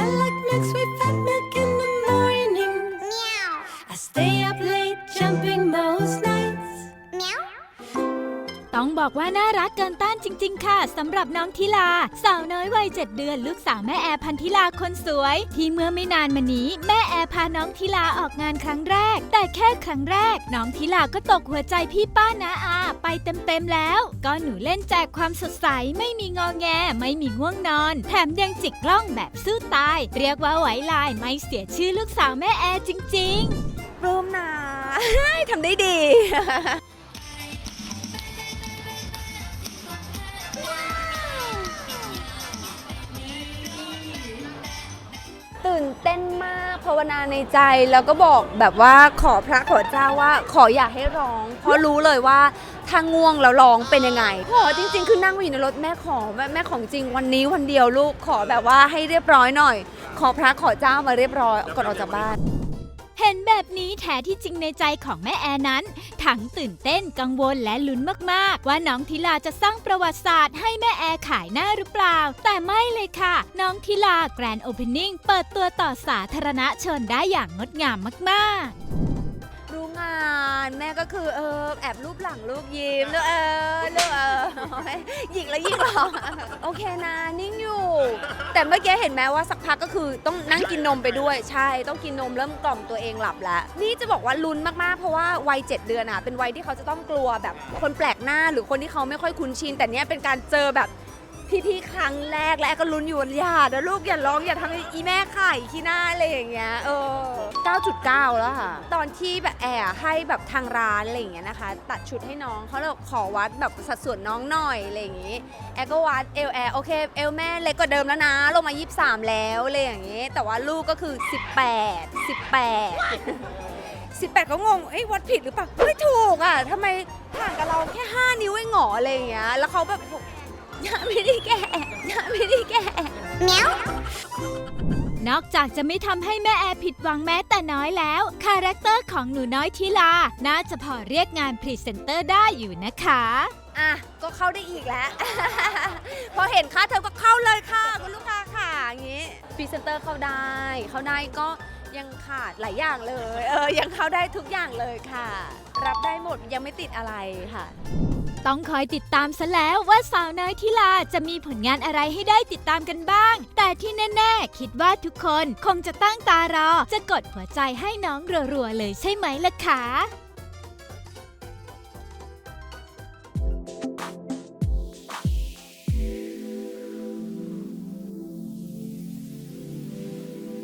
I like milk, sweet fat milk in the morning. Meow. I stay up ต้องบอกว่าน่ารักเกินต้านจริง ๆ ค่ะสำหรับน้องทิลา สาวน้อยวัยเจ็ดเดือนลูกสาวแม่แอร์พันธิลาคนสวย ที่เมื่อไม่นานมานี้ แม่แอร์พาน้องทิลาออกงานครั้งแรก แต่แค่ครั้งแรก น้องทิลาก็ตกหัวใจพี่ป้านาอา ไปเต็มๆแล้ว ก็หนูเล่นแจกความสดใสไม่มีงอแง ไม่มีง่วงนอน แถมยังจิกกล้องแบบสู้ตาย เรียกว่าไหวลายไม่เสียชื่อลูกสาวแม่แอร์จริงๆรูมนะ ทำได้ดี ตื่นเต้นมากภาวนาในใจแล้วก็บอกแบบว่าขอพระขอเจ้าว่า ขออย่าให้ร้อง เพราะรู้เลยว่าถ้าง่วงแล้วร้องเป็นยังไง ขอจริง ๆ คือนั่งอยู่ในรถแม่ขอแม่แม่ของจริงวันนี้วันเดียวลูกขอแบบว่าให้เรียบร้อยหน่อย ขอพระขอเจ้ามาเรียบร้อยก่อนออกจากบ้าน เห็นแบบนี้แท้ที่จริงในใจของแม่แอร์นั้น ทั้งตื่นเต้นกังวลและลุ้นมากๆ ว่าน้องทิลาจะสร้างประวัติศาสตร์ให้แม่แอร์ขายหน้าหรือเปล่า แต่ไม่เลยค่ะ น้องทิลาแกรนด์โอเพนนิ่งเปิดตัวต่อสาธารณชนได้อย่างงดงามมาก ๆานแม่ก็คือเออแอบรูปหลังลูกยิ้มลูกเออลูกเออหยิกแล้วยิงหรอโอเคนะนิ่งอยู่ แต่เมื่อกี้เห็นไหมว่าสักพักก็คือต้องนั่งกินนมไปด้วย ใช่ต้องกินนมเริ่มกล่อมตัวเองหลับแล้ว นี่จะบอกว่าลุ้นมากๆเพราะว่าวัย7เดือนอะเป็นวัยที่เขาจะต้องกลัวแบบคนแปลกหน้าหรือคนที่เขาไม่ค่อยคุ้นชิน แต่เนี้ยเป็นการเจอแบบพี่ๆ ครั้งแรกและก็ลุ้นอยู่ว่าอย่านะลูกอย่าร้องอย่าทำให้อีแม่ไข่ขี้หน้าอะไรอย่างเงี้ยเออ 9.9 แล้วค่ะ ตอนที่แบบแอร์ให้แบบทางร้านอะไรอย่างเงี้ยนะคะ ตัดชุดให้น้องเขาเลยขอวัดแบบสัดส่วนน้องหน่อยอะไรอย่างงี้ แอร์ก็วัดเอลแอร์โอเคเอลแม่เล็กกว่าเดิมแล้วนะ ลงมา 23 แล้วอะไรอย่างงี้ แต่ว่าลูกก็คือ 18 18 18 ก็งง เอ้ยวัดผิดหรือเปล่าไม่ถูกอะทำไมห่างกับเราแค่ 5 นิ้วเองหงออะไรอย่างเงี้ย แล้วเขาแบบอย่าไม่ได้แก่อย่าไม่ได้แก่ นอกจากจะไม่ทำให้แม่แอร์ผิดหวังแม้แต่น้อยแล้ว คาแรคเตอร์ของหนูน้อยทิลา น่าจะพอเรียกงานพรีเซนเตอร์ได้อยู่นะคะ อะ ก็เข้าได้อีกแล้ว พอเห็นค่าเทอก็เข้าเลยค่ะ คุณลูกค้าค่ะอย่างงี้พรีเซนเตอร์เข้าได้ เข้าได้ก็ยังขาดหลายอย่างเลย เออ ยังเข้าได้ทุกอย่างเลยค่ะ รับได้หมดยังไม่ติดอะไรค่ะ ต้องคอยติดตามซะแล้วว่าสาวน้อยทิลาจะมีผลงานอะไรให้ได้ติดตามกันบ้าง แต่ที่แน่ๆ คิดว่าทุกคนคงจะตั้งตารอ จะกดหัวใจให้น้องรัวๆเลยใช่ไหมล่ะคะ